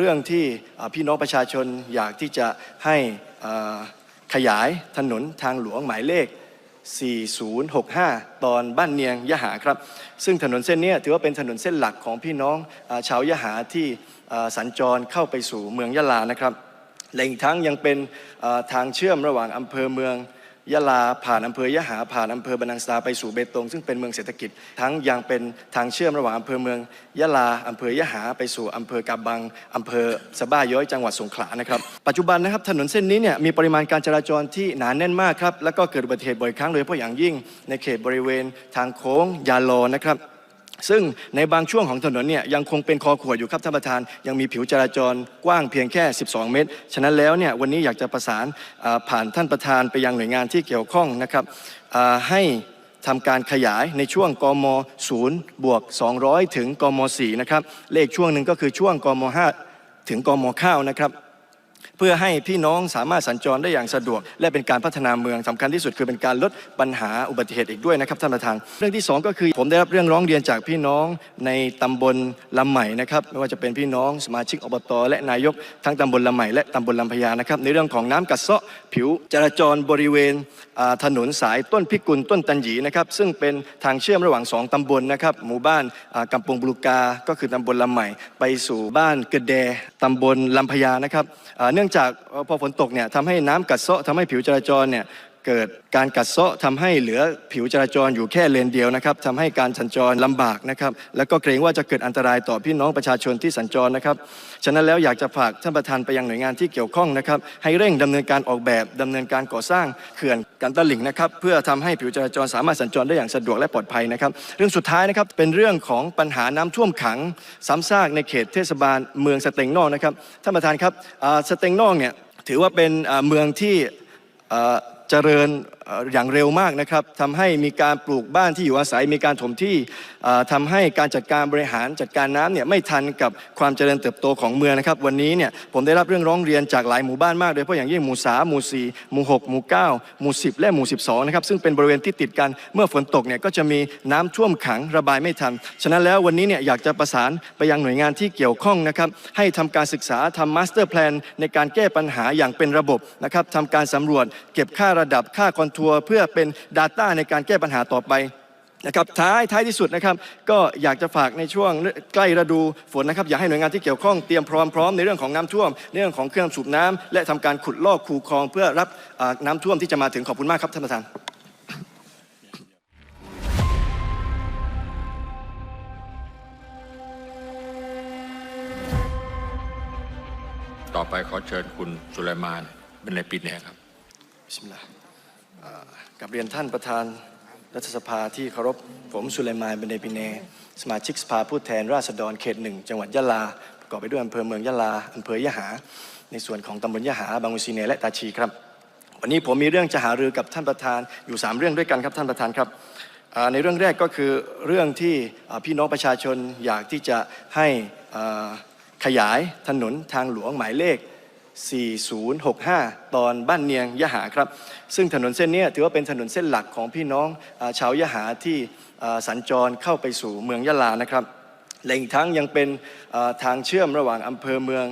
เรื่องที่พี่น้องประชาชนอยากที่จะให้ขยายถนนทางหลวงหมายเลข 4065 ตอนบ้านเนียงยะหาครับ ซึ่งถนนเส้นนี้ถือว่าเป็นถนนเส้นหลักของพี่น้องอชาวยะหาที่สัญจรเข้าไปสู่เมืองยะลานะครับและอีกทั้งยังเป็นทางเชื่อมระหว่างอำเภอเมือง ยะลาผ่านอำเภอยะหาผ่านอำเภอบรรนังสตาไปสู่เบตงซึ่งเป็นเมืองเศรษฐกิจ ทั้งยังเป็นทางเชื่อมระหว่างอำเภอเมืองยะลาอำเภอยะหาไปสู่อำเภอกาบังอำเภอสะบ้าย้อยจังหวัดสงขลานะครับปัจจุบันนะครับถนนเส้นนี้เนี่ยมีปริมาณการจราจรที่หนาแน่นมากครับแล้วก็เกิดอุบัติเหตุบ่อยครั้งโดยเฉพาะอย่างยิ่งในเขตบริเวณทางโค้งยาลอนะครับ ซึ่งในบางช่วงของถนนเนี่ยยังคงเป็นคอขวดอยู่ครับท่านประธาน ยังมีผิวจราจรกว้างเพียงแค่ 12 เมตร ฉะนั้นแล้วเนี่ยวันนี้อยากจะประสานผ่านท่านประธานไปยังหน่วยงานที่เกี่ยวข้องนะครับให้ทำการขยายในช่วงกม 0 บวก 200 ถึงกม 4 นะครับ เลขช่วงหนึ่งก็คือช่วงกม 5 ถึงกม9นะครับ เพื่อให้พี่น้องสามารถสัญจรได้อย่างสะดวก และเป็นการพัฒนาเมืองสำคัญที่สุด คือเป็นการลดปัญหาอุบัติเหตุอีกด้วยนะครับท่านประธาน เรื่องที่สองก็คือผมได้รับเรื่องร้องเรียนจากพี่น้องในตำบลลำใหม่นะครับไม่ว่าจะเป็นพี่น้องสมาชิกอบต และนายกทั้งตำบลลำใหม่และตำบลลำพญานะครับในเรื่องของน้ำกัดเซาะผิวจราจรบริเวณถนนสายต้นพิกุลต้นตันหยีนะครับซึ่งเป็นทางเชื่อมระหว่างสองตำบลนะครับหมู่บ้านอ่ากำปงบลูกา ก็คือตำบลลำใหม่ ไปสู่บ้านเกระแดตำบลลำพญานะครับเนื่องจากพอฝนตกเนี่ยทำให้น้ำกัดเซาะทำให้ผิวจราจรเนี่ย เกิดการกัดเซาะทำให้เหลือผิวจราจรอยู่แค่เลนเดียวนะครับทำให้การสัญจรลำบากนะครับ แล้วก็เกรงว่าจะเกิดอันตรายต่อพี่น้องประชาชนที่สัญจรนะครับ ฉะนั้นแล้วอยากจะฝากท่านประธานไปยังหน่วยงานที่เกี่ยวข้องนะครับ ให้เร่งดำเนินการออกแบบดำเนินการก่อสร้างเขื่อนกันตลิ่งนะครับ เพื่อทำให้ผิวจราจรสามารถสัญจรได้อย่างสะดวกและปลอดภัยนะครับ เรื่องสุดท้ายนะครับเป็นเรื่องของปัญหาน้ำท่วมขังซ้ำซากในเขตเทศบาลเมืองสเต็งนอกนะครับท่านประธานครับสเต็งนอกเนี่ยถือว่าเป็นเมืองที่ เจริญ อย่างเร็วมากนะครับทำให้มีการปลูกบ้านที่อยู่อาศัย มีการถมที่เอ่อทำให้การจัดการบริหารจัดการน้ำเนี่ยไม่ทันกับความเจริญเติบโตของเมืองนะครับ วันนี้เนี่ยผมได้รับเรื่องร้องเรียนจากหลายหมู่บ้านมากโดยเฉพาะอย่างยิ่งหมู่สาหมู่สี่หมู่หกหมู่เก้าหมู่สิบและหมู่สิบองนะครับซึ่งเป็นบริเวณที่ติดกันเมื่อฝนตกเนี่ยก็จะมีน้ำท่วมขังระบายไม่ทัน ฉะนั้นแล้ววันนี้เนี่ยอยากจะประสานไปยังหน่วยงานที่เกี่ยวข้องนะครับให้ทำการศึกษาทำมาสเตอร์แพลนในการแก้ปัญหาอย่างเป็นระบบนะครับทำการสำรวจ เก็บค่าระดับค่าคอนทัวร์เพื่อเป็น Data ในการแก้ปัญหาต่อไปนะครับท้ายท้ายที่สุดนะครับก็อยากจะฝากในช่วงใกล้ฤดูฝนนะครับอยากให้หน่วยงานที่เกี่ยวข้องเตรียมพร้อมพร้อมในเรื่องของน้ำท่วมในเรื่องของเครื่องสูบน้ำและทำการขุดลอกคูคลอง เพื่อรับอ่าน้ำท่วมที่จะมาถึงขอบคุณมากครับท่านประธานต่อไปขอเชิญคุณสุไลมานเป็นในปีแน่ครับบิสมิลลาห์อ่า กับเรียนท่านประธานรัฐสภาที่เคารพผมสุไลมานเบนเดปิเน สมาชิกสภาผู้แทนราษฎรเขตหนึ่งจังหวัดยะลา ประกอบไปด้วยอำเภอเมืองยะลาอำเภอยะหา ในส่วนของตำบลยะหา บางมุซีเน และตาชีครับ วันนี้ผมมีเรื่องจะหารือกับท่านประธานอยู่ 3 เรื่องด้วยกันครับท่านประธานครับในเรื่องแรกก็คือเรื่องที่พี่น้องประชาชนอยากที่จะให้ขยายถนนทางหลวงหมายเลข 4065 ตอนบ้านเนียงยะหาครับ ซึ่งถนนเส้นนี้ถือว่าเป็นถนนเส้นหลักของพี่น้องอชาวยะหาที่สัญจรเข้าไปสู่เมืองยะลานะครับและอีกทั้งยังเป็นทางเชื่อมระหว่างอำเภอเมือง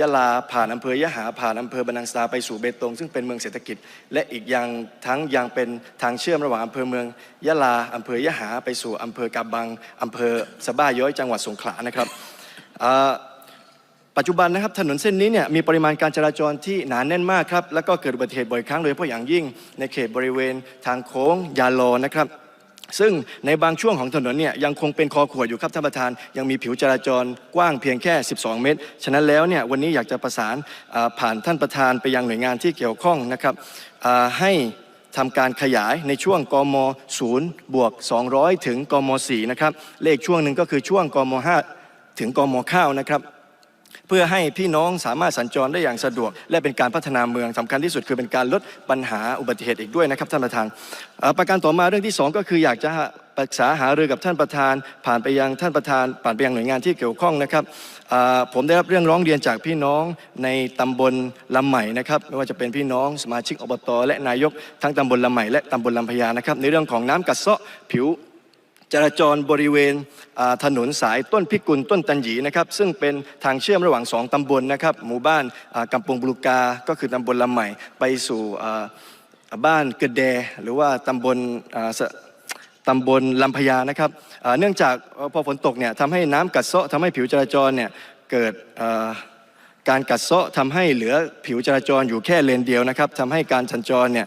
ยะลาผ่านอำเภอยะหาผ่านอำเภอบรรนังสตาไปสู่เบตง ซึ่งเป็นเมืองเศรษฐกิจ และอีกอย่างทั้งยังเป็นทางเชื่อมระหว่างอำเภอเมืองยะลาอำเภอยะหาไปสู่อำเภอกาบังอำเภอสะบ้าย้อยจังหวัดสงขลานะครับ ปัจจุบันนะครับถนนเส้นนี้เนี่ยมีปริมาณการจราจรที่หนาแน่นมากครับแล้วก็เกิดอุบัติเหตุบ่อยครั้งโดยเฉพาะอย่างยิ่ง ในเขตบริเวณทางโค้งยาโลนะครับซึ่งในบางช่วงของถนนเนี่ยยังคงเป็นคอขวดอยู่ครับท่านประธาน ยังมีผิวจราจรกว้างเพียงแค่ 12 เมตร ฉะนั้นแล้วเนี่ยวันนี้อยากจะประสานผ่านท่านประธานไปยังหน่วยงานที่เกี่ยวข้องนะครับให้ทำการขยายในช่วงกม 0 บวก 200 ถึงกม 4 นะครับ เลขช่วงหนึ่งก็คือช่วงกม 5 ถึงกม9นะครับ เพื่อให้พี่น้องสามารถสัญจรได้อย่างสะดวก และเป็นการพัฒนาเมืองสำคัญที่สุดคือเป็นการลดปัญหาอุบัติเหตุอีกด้วยนะครับท่านประธาน ประการต่อมาเรื่องที่สองก็คืออยากจะปรึกษาหารือกับท่านประธาน ผ่านไปยังท่านประธาน ผ่านไปยังหน่วยงานที่เกี่ยวข้องนะครับผมได้รับเรื่องร้องเรียนจากพี่น้องในตำบลลำใหม่นะครับไม่ว่าจะเป็นพี่น้องสมาชิกอบต และนายกทั้งตำบลลำใหม่และตำบลลำพญานะครับในเรื่องของน้ำกัดเซาะผิว จราจรบริเวณถนนสายต้นพิกุลต้นตันหยีนะครับซึ่งเป็นทางเชื่อมระหว่างสองตำบลนะครับหมู่บ้านกำปงบุรุกา ก็คือตำบลลำใหม่ ไปสู่บ้านเกดแด หรือว่าตำบลตำบลลำพญานะครับเนื่องจากพอฝนตกเนี่ยทำให้น้ำกัดเซาะทำให้ผิวจราจรเนี่ยเกิด การกัดเซาะทำให้เหลือผิวจราจรอยู่แค่เลนเดียวนะครับทำให้การสัญจรเนี่ย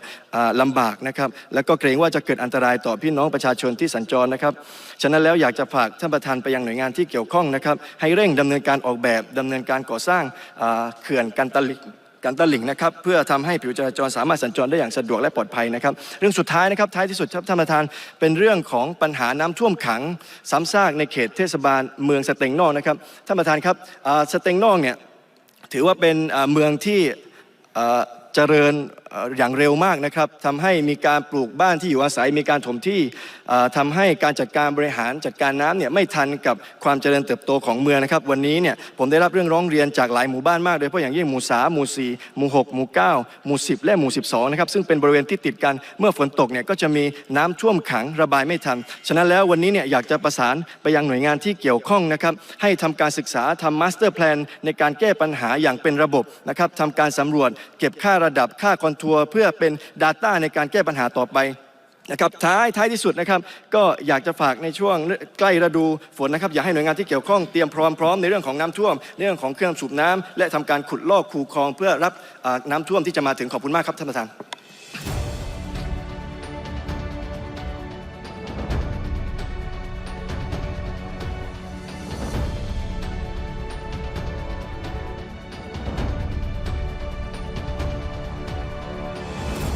ลำบากนะครับแล้วก็เกรงว่าจะเกิดอันตรายต่อพี่น้องประชาชนที่สัญจรนะครับฉะนั้นแล้วอยากจะฝากท่านประธานไปยังหน่วยงานที่เกี่ยวข้องนะครับให้เร่งดำเนินการออกแบบดำเนินการก่อสร้างเขื่อนกันตลิงกันตลิ่งนะครับเพื่อทำให้ผิวจราจรสามารถสัญจรได้อย่างสะดวกและปลอดภัยนะครับ เรื่องสุดท้ายนะครับท้ายที่สุดครับท่านประธานเป็นเรื่องของปัญหาน้ำท่วมขังซ้ำซากในเขตเทศบาลเมืองสเต็งนอกนะครับท่านประธานครับสเต็งนอกเนี่ย ถือว่าเป็นเมืองที่ เจริญอย่างเร็วมากนะครับทำให้มีการปลูกบ้านที่อยู่อาศัยมีการถมที่เอ่อทำให้การจัดการบริหารจัดการน้ำเนี่ยไม่ทันกับความเจริญเติบโตของเมืองนะครับ วันนี้เนี่ยผมได้รับเรื่องร้องเรียนจากหลายหมู่บ้านมากโดยเฉพาะอย่างยิ่งหมู่สาหมู่สี่หมู่หกหมู่เก้าหมู่สิบและหมู่สิบสองนะครับซึ่งเป็นบริเวณที่ติดกันเมื่อฝนตกเนี่ยก็จะมีน้ำท่วมขังระบายไม่ทัน ฉะนั้นแล้ววันนี้เนี่ยอยากจะประสานไปยังหน่วยงานที่เกี่ยวข้องนะครับให้ทำการศึกษาทำมาสเตอร์แพลนในการแก้ปัญหาอย่างเป็นระบบนะครับทำการสำรวจเก็บค่าระระดับค่าคอนทัวร์เพื่อเป็น Data ในการแก้ปัญหาต่อไปนะครับท้ายท้ายที่สุดนะครับก็อยากจะฝากในช่วงใกล้ฤดูฝนนะครับอยากให้หน่วยงานที่เกี่ยวข้องเตรียมพร้อมพร้อมในเรื่องของน้ำท่วมเรื่องของเครื่องสูบน้ำและทำการขุดลอกคูคลองเพื่อรับน้ำท่วมที่จะมาถึงขอบคุณมากครับท่านประธาน